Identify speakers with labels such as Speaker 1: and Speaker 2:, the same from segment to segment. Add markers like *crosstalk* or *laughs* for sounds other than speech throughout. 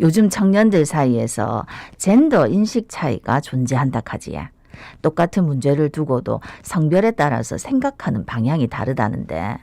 Speaker 1: 요즘 청년들 사이에서 젠더 인식 차이가 존재한다 카지야. 똑같은 문제를 두고도 성별에 따라서 생각하는 방향이 다르다는데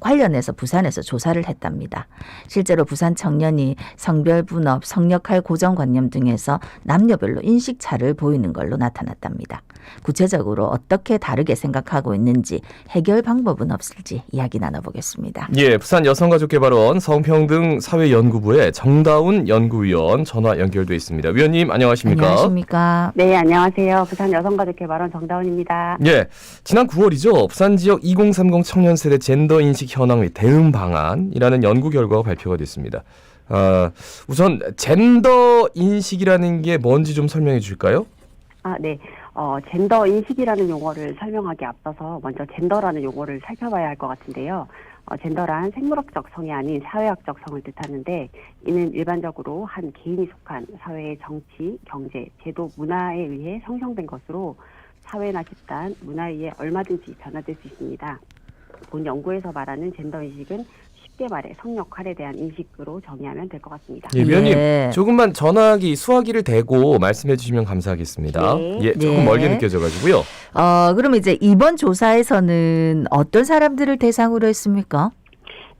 Speaker 1: 관련해서 부산에서 조사를 했답니다. 실제로 부산 청년이 성별 분업, 성역할 고정관념 등에서 남녀별로 인식 차를 보이는 걸로 나타났답니다. 구체적으로 어떻게 다르게 생각하고 있는지 해결 방법은 없을지 이야기 나눠보겠습니다.
Speaker 2: 예, 부산 여성가족개발원 성평등 사회연구부의 정다운 연구위원 전화 연결돼 있습니다. 위원님 안녕하십니까?
Speaker 1: 안녕하십니까?
Speaker 3: 네, 안녕하세요. 부산 여성가족개발원 정다운입니다.
Speaker 2: 예, 지난 9월이죠. 부산 지역 2030 청년 세대 젠더 인식 현황 및 대응 방안이라는 연구 결과가 발표가 됐습니다. 아, 우선 젠더 인식이라는 게 뭔지 좀 설명해 주실까요?
Speaker 3: 아, 네. 어, 젠더 인식이라는 용어를 설명하기 앞서서 먼저 젠더라는 용어를 살펴봐야 할 것 같은데요. 어, 젠더란 생물학적 성이 아닌 사회학적 성을 뜻하는데 이는 일반적으로 한 개인이 속한 사회의 정치, 경제, 제도, 문화에 의해 형성된 것으로 사회나 집단, 문화에 의해 얼마든지 변화될 수 있습니다. 본 연구에서 말하는 젠더 인식은 쉽게 말해 성 역할에 대한 인식으로 정의하면 될 것 같습니다.
Speaker 2: 예, 위원님
Speaker 1: 예.
Speaker 2: 조금만 전화기 수화기를 대고 말씀해 주시면 감사하겠습니다.
Speaker 3: 네.
Speaker 2: 예, 조금
Speaker 1: 네.
Speaker 2: 멀게 느껴져가지고요.
Speaker 1: 어, 그럼 이제 이번 조사에서는 어떤 사람들을 대상으로 했습니까?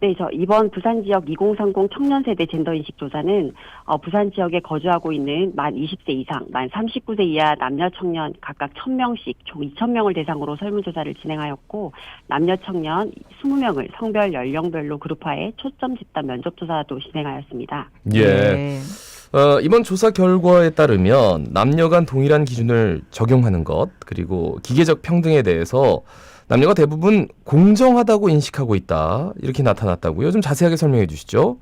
Speaker 3: 네, 저 이번 부산 지역 2030 청년 세대 젠더 인식 조사는 어, 부산 지역에 거주하고 있는 만 20세 이상, 만 39세 이하 남녀 청년 각각 1000명씩 총 2000명을 대상으로 설문조사를 진행하였고 남녀 청년 20명을 성별 연령별로 그룹화해 초점 집단 면접 조사도 진행하였습니다.
Speaker 2: 예.
Speaker 1: 네.
Speaker 2: 어, 이번 조사 결과에 따르면 남녀 간 동일한 기준을 적용하는 것 그리고 기계적 평등에 대해서 남녀가 대부분 공정하다고 인식하고 있다 이렇게 나타났다고요. 좀 자세하게 설명해 주시죠.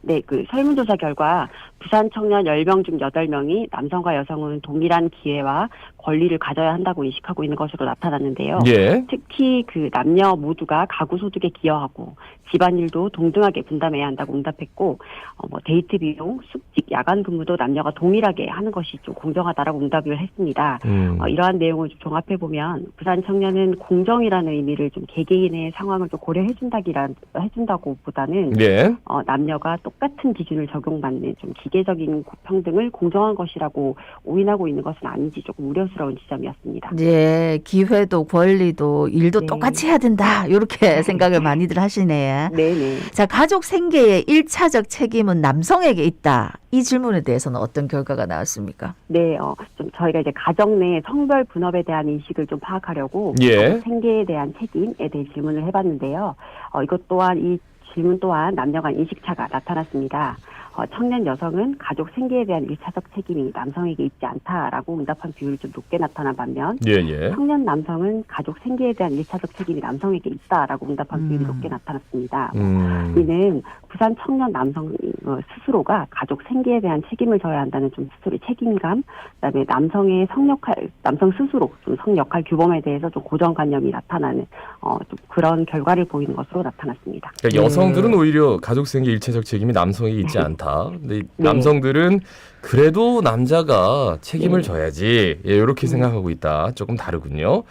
Speaker 3: 네, 그 설문조사 결과 부산 청년 10명 중 8명이 남성과 여성은 동일한 기회와 권리를 가져야 한다고 인식하고 있는 것으로 나타났는데요.
Speaker 2: 예.
Speaker 3: 특히 그 남녀 모두가 가구 소득에 기여하고 집안일도 동등하게 분담해야 한다고 응답했고 어, 뭐 데이트 비용, 숙직, 야간 근무도 남녀가 동일하게 하는 것이 좀 공정하다라고 응답을 했습니다.
Speaker 2: 음.
Speaker 3: 어, 이러한 내용을 좀 종합해 보면 부산 청년은 공정이라는 의미를 좀 개개인의 상황을 좀 고려해 준다기라 해준다고 보다는
Speaker 2: 예.
Speaker 3: 어, 남녀가 똑같은 기준을 적용받는 좀 기계적인 평등을 공정한 것이라고 오인하고 있는 것은 아닌지 조금 우려스러운 지점이었습니다.
Speaker 1: 예, 기회도 권리도 일도
Speaker 3: 네.
Speaker 1: 똑같이 해야 된다. 이렇게 *laughs* 생각을 많이들 하시네.
Speaker 3: 네 네.
Speaker 1: 자, 가족 생계의 일차적 책임은 남성에게 있다. 이 질문에 대해서는 어떤 결과가 나왔습니까?
Speaker 3: 네, 어, 좀 저희가 이제 가정 내 성별 분업에 대한 인식을 좀 파악하려고
Speaker 2: 예.
Speaker 3: 생계에 대한 책임에 대해 질문을 해봤는데요. 어, 이것 또한 이 질문 또한 남녀 간 인식차가 나타났습니다. 어, 청년 여성은 가족 생계에 대한 일차적 책임이 남성에게 있지 않다라고 응답한 비율이 좀 높게 나타난 반면
Speaker 2: 예, 예.
Speaker 3: 청년 남성은 가족 생계에 대한 일차적 책임이 남성에게 있다라고 응답한 비율이
Speaker 1: 음.
Speaker 3: 높게 나타났습니다.
Speaker 2: 음.
Speaker 3: 이는 부산 청년 남성 어, 스스로가 가족 생계에 대한 책임을 져야 한다는 좀 스스로의 책임감, 그다음에 남성의 성역할 남성 스스로 좀 성역할 규범에 대해서 좀 고정관념이 나타나는 어, 좀 그런 결과를 보이는 것으로 나타났습니다.
Speaker 2: 그러니까
Speaker 1: 예.
Speaker 2: 여성들은 오히려 가족 생계 일체적 책임이 남성에게 있지 않다. *laughs* 근데
Speaker 3: 네.
Speaker 2: 남성들은 그래도 남자가 책임을
Speaker 3: 네.
Speaker 2: 져야지. 예, 이렇게
Speaker 3: 음.
Speaker 2: 생각하고 있다. 조금 다르군요.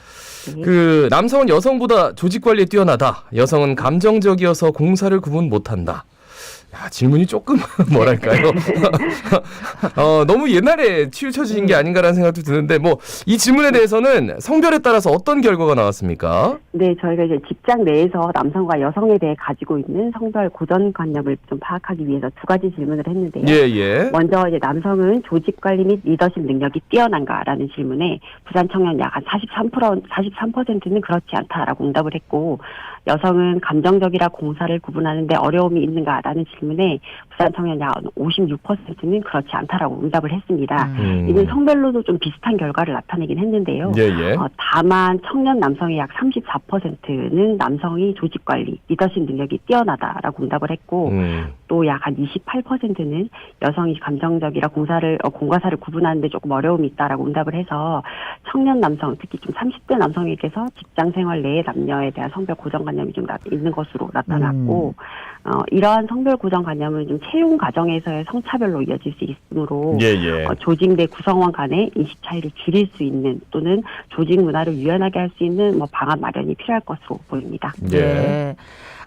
Speaker 3: 네.
Speaker 2: 그 남성은 여성보다 조직 관리에 뛰어나다. 여성은 감정적이어서 공사를 구분 못한다. 야, 질문이 조금 *laughs* 뭐랄까요? *laughs* 어, 너무 옛날에 치우쳐진 게 아닌가라는 생각도 드는데 뭐 이 질문에 대해서는 성별에 따라서 어떤 결과가 나왔습니까?
Speaker 3: 네, 저희가 이제 직장 내에서 남성과 여성에 대해 가지고 있는 성별 고정관념을 좀 파악하기 위해서 두 가지 질문을 했는데요.
Speaker 2: 예, 예.
Speaker 3: 먼저 이제 남성은 조직 관리 및 리더십 능력이 뛰어난가라는 질문에 부산 청년 약 한 43% 43%는 그렇지 않다라고 응답을 했고 여성은 감정적이라 공사를 구분하는데 어려움이 있는가라는 질문에 부산 청년 약 56%는 그렇지 않다라고 응답을 했습니다.
Speaker 2: 음.
Speaker 3: 이는 성별로도 좀 비슷한 결과를 나타내긴 했는데요.
Speaker 2: 예, 예.
Speaker 3: 어, 다만 청년 남성의 약 34%는 남성이 조직 관리, 리더십 능력이 뛰어나다라고 응답을 했고
Speaker 2: 음.
Speaker 3: 또약 한 28%는 여성이 감정적이라 공사를 어, 공과사를 구분하는데 조금 어려움이 있다라고 응답을 해서 청년 남성 특히 좀 30대 남성에게서 직장 생활 내의 남녀에 대한 성별 고정관념 이 좀 나- 있는 것으로 나타났고 어, 이러한 성별 고정관념은 좀 채용 과정에서의 성차별로 이어질 수 있으므로
Speaker 2: 예, 예.
Speaker 3: 어, 조직 내 구성원 간의 인식 차이를 줄일 수 있는 또는 조직 문화를 유연하게 할 수 있는 뭐 방안 마련이 필요할 것으로 보입니다.
Speaker 2: 예.
Speaker 1: 예.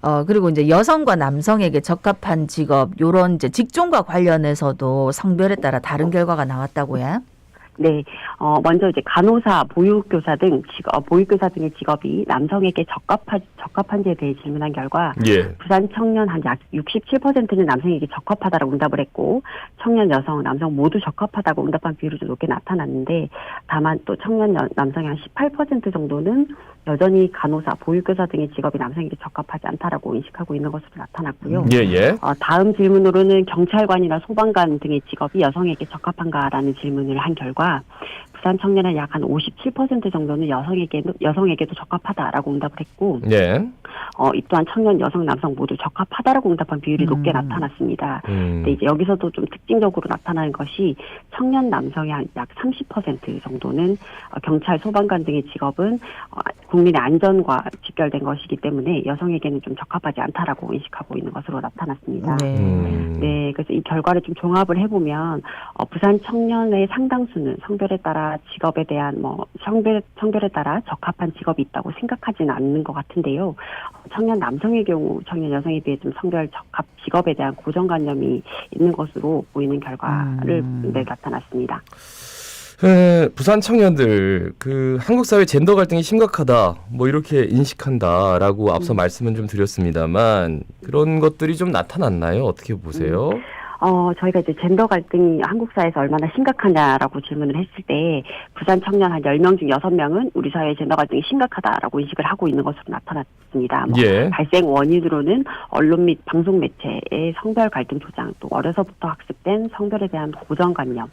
Speaker 1: 어 그리고 이제 여성과 남성에게 적합한 직업 요런 이제 직종과 관련해서도 성별에 따라 다른 결과가 나왔다고요.
Speaker 3: 네, 어, 먼저 이제 간호사, 보육교사 등 직업, 어, 보육교사 등의 직업이 남성에게 적합하, 적합한지에 대해 질문한 결과
Speaker 2: 예.
Speaker 3: 부산 청년 한 약 67%는 남성에게 적합하다라고 응답을 했고 청년 여성, 남성 모두 적합하다고 응답한 비율이 좀 높게 나타났는데 다만 또 청년 여- 남성의 한 18% 정도는 여전히 간호사, 보육교사 등의 직업이 남성에게 적합하지 않다라고 인식하고 있는 것으로 나타났고요.
Speaker 2: 예, 예.
Speaker 3: 어, 다음 질문으로는 경찰관이나 소방관 등의 직업이 여성에게 적합한가라는 질문을 한 결과 啊。 부산 청년의 약 한 57% 정도는 여성에게도 여성에게도 적합하다라고 응답을 했고
Speaker 2: 예.
Speaker 3: 어, 이 또한 청년 여성 남성 모두 적합하다라고 응답한 비율이
Speaker 1: 음.
Speaker 3: 높게 나타났습니다.
Speaker 2: 음.
Speaker 3: 근데 이제 여기서도 좀 특징적으로 나타나는 것이 청년 남성의 한 약 30% 정도는 어, 경찰, 소방관 등의 직업은 어, 국민의 안전과 직결된 것이기 때문에 여성에게는 좀 적합하지 않다라고 인식하고 있는 것으로 나타났습니다.
Speaker 1: 네.
Speaker 2: 음.
Speaker 3: 네, 그래서 이 결과를 좀 종합을 해보면 어, 부산 청년의 상당수는 성별에 따라 직업에 대한 뭐 성별 성별에 따라 적합한 직업이 있다고 생각하지는 않는 것 같은데요. 어, 청년 남성의 경우 청년 여성에 비해 좀 성별 적합 직업에 대한 고정관념이 있는 것으로 보이는 결과를
Speaker 1: 음.
Speaker 3: 네, 나타났습니다.
Speaker 2: 에, 부산 청년들 그 한국 사회 젠더 갈등이 심각하다 뭐 이렇게 인식한다라고 앞서 말씀은 좀 드렸습니다만 그런 것들이 좀 나타났나요? 어떻게 보세요?
Speaker 3: 어, 저희가 이제 젠더 갈등이 한국 사회에서 얼마나 심각하냐라고 질문을 했을 때 부산 청년 한 10명 중 6명은 우리 사회의 젠더 갈등이 심각하다라고 인식을 하고 있는 것으로 나타났습니다. 뭐
Speaker 2: 예.
Speaker 3: 발생 원인으로는 언론 및 방송 매체의 성별 갈등 조장, 또 어려서부터 학습된 성별에 대한 고정관념,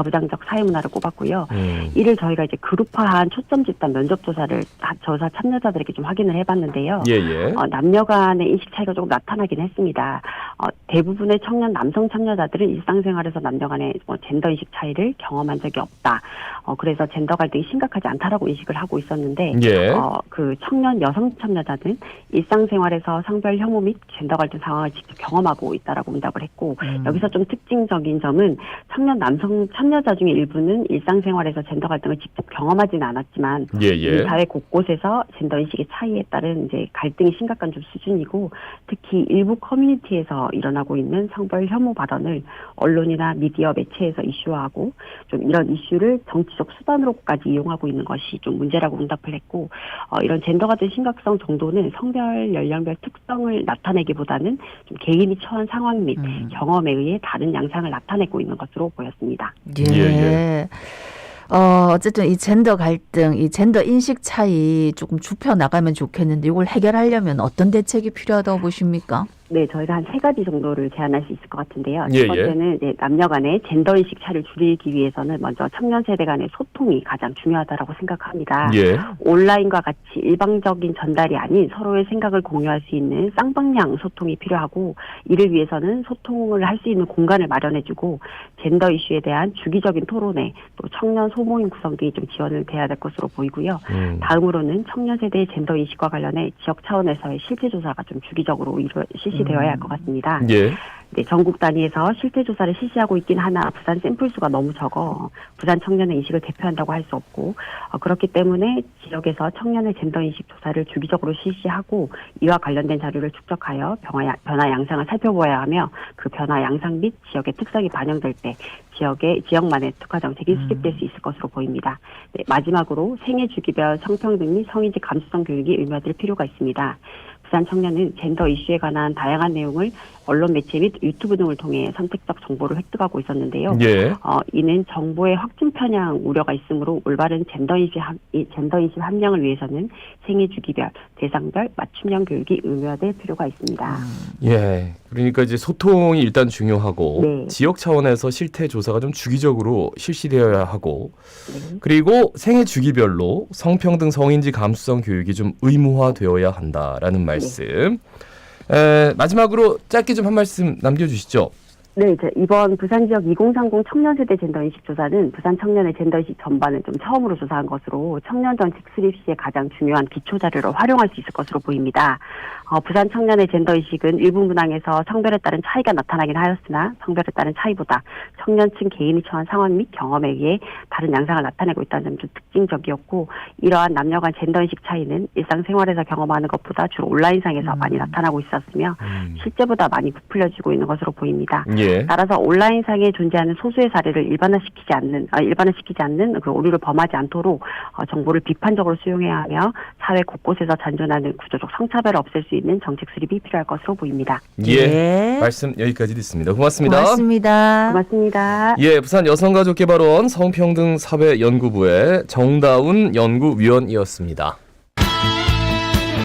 Speaker 3: 가부장적 사회 문화를 꼽았고요.
Speaker 2: 음.
Speaker 3: 이를 저희가 이제 그룹화한 초점 집단 면접 조사를 다- 조사 참여자들에게 좀 확인을 해봤는데요.
Speaker 2: 예, 예.
Speaker 3: 어, 남녀 간의 인식 차이가 조금 나타나긴 했습니다. 어, 대부분의 청년 남성 참여자들은 일상생활에서 남녀 간의 뭐 젠더 인식 차이를 경험한 적이 없다. 어, 그래서 젠더 갈등이 심각하지 않다라고 인식을 하고 있었는데
Speaker 2: 예.
Speaker 3: 어, 그 청년 여성 참여자는 일상생활에서 성별 혐오 및 젠더 갈등 상황을 직접 경험하고 있다라고 응답을 했고
Speaker 1: 음.
Speaker 3: 여기서 좀 특징적인 점은 청년 남성 참 여자 중에 일부는 일상생활에서 젠더 갈등을 직접 경험하지는 않았지만
Speaker 2: 예,
Speaker 3: 이
Speaker 2: 예.
Speaker 3: 사회 곳곳에서 젠더 인식의 차이에 따른 이제 갈등이 심각한 좀 수준이고 특히 일부 커뮤니티에서 일어나고 있는 성별 혐오 발언을 언론이나 미디어 매체에서 이슈화하고 좀 이런 이슈를 정치적 수단으로까지 이용하고 있는 것이 좀 문제라고 응답을 했고 어, 이런 젠더 같은 심각성 정도는 성별 연령별 특성을 나타내기보다는 좀 개인이 처한 상황 및
Speaker 1: 음.
Speaker 3: 경험에 의해 다른 양상을 나타내고 있는 것으로 보였습니다.
Speaker 1: 예.
Speaker 2: 예, 예.
Speaker 1: 어, 어쨌든 이 젠더 갈등, 이 젠더 인식 차이 조금 좁혀 나가면 좋겠는데 이걸 해결하려면 어떤 대책이 필요하다고 보십니까?
Speaker 3: 네, 저희가 한 세 가지 정도를 제안할 수 있을 것 같은데요.
Speaker 2: 예,
Speaker 3: 첫 번째는 이제 남녀 간의 젠더 인식 차를 줄이기 위해서는 먼저 청년 세대 간의 소통이 가장 중요하다라고 생각합니다.
Speaker 2: 예.
Speaker 3: 온라인과 같이 일방적인 전달이 아닌 서로의 생각을 공유할 수 있는 쌍방향 소통이 필요하고 이를 위해서는 소통을 할 수 있는 공간을 마련해주고 젠더 이슈에 대한 주기적인 토론회 또 청년 소모임 구성 등이 좀 지원을 돼야 될 것으로 보이고요.
Speaker 2: 음.
Speaker 3: 다음으로는 청년 세대의 젠더 인식과 관련해 지역 차원에서의 실태 조사가 좀 주기적으로 이루, 실시 되어야 할 것 같습니다.
Speaker 2: 예.
Speaker 3: 네, 전국 단위에서 실태 조사를 실시하고 있긴 하나 부산 샘플 수가 너무 적어 부산 청년의 인식을 대표한다고 할 수 없고 어, 그렇기 때문에 지역에서 청년의 젠더 인식 조사를 주기적으로 실시하고 이와 관련된 자료를 축적하여 변화, 변화 양상을 살펴보아야 하며 그 변화 양상 및 지역의 특성이 반영될 때 지역의 지역만의 특화 정책이
Speaker 1: 음.
Speaker 3: 수립될 수 있을 것으로 보입니다. 네, 마지막으로 생애 주기별 성평등 및 성인지 감수성 교육이 의무화될 필요가 있습니다. 부산 청년은 젠더 이슈에 관한 다양한 내용을 언론 매체 및 유튜브 등을 통해 선택적 정보를 획득하고 있었는데요.
Speaker 2: 예.
Speaker 3: 어, 이는 정보의 확증 편향 우려가 있으므로 올바른 젠더 인식 젠더 인식 함량을 위해서는 생애 주기별, 대상별 맞춤형 교육이 의무화될 필요가 있습니다.
Speaker 2: 예. 그러니까 이제 소통이 일단 중요하고
Speaker 3: 네.
Speaker 2: 지역 차원에서 실태 조사가 좀 주기적으로 실시되어야 하고
Speaker 3: 네.
Speaker 2: 그리고 생애 주기별로 성평등 성인지 감수성 교육이 좀 의무화되어야 한다라는 말씀. 에, 마지막으로 짧게 좀 한 말씀 남겨주시죠.
Speaker 3: 네, 이제 이번 부산 지역 2030 청년 세대 젠더 인식 조사는 부산 청년의 젠더 인식 전반을 좀 처음으로 조사한 것으로 청년 정책 수립 시에 가장 중요한 기초 자료로 활용할 수 있을 것으로 보입니다. 어, 부산 청년의 젠더 의식은 일부 문항에서 성별에 따른 차이가 나타나긴 하였으나 성별에 따른 차이보다 청년층 개인이 처한 상황 및 경험에 의해 다른 양상을 나타내고 있다는 점이 좀 특징적이었고 이러한 남녀 간 젠더 의식 차이는 일상생활에서 경험하는 것보다 주로 온라인상에서
Speaker 1: 음.
Speaker 3: 많이 나타나고 있었으며
Speaker 2: 음.
Speaker 3: 실제보다 많이 부풀려지고 있는 것으로 보입니다.
Speaker 2: 예.
Speaker 3: 따라서 온라인상에 존재하는 소수의 사례를 일반화시키지 않는 아, 일반화시키지 않는 그 오류를 범하지 않도록 어, 정보를 비판적으로 수용해야 하며 사회 곳곳에서 잔존하는 구조적 성차별을 없앨 수 있는 정책 수립이 필요할 것으로 보입니다.
Speaker 2: 예. 말씀 여기까지 듣습니다. 고맙습니다.
Speaker 1: 고맙습니다.
Speaker 3: 고맙습니다.
Speaker 2: 예, 부산 여성가족개발원 성평등 사회연구부의 정다운 연구위원이었습니다.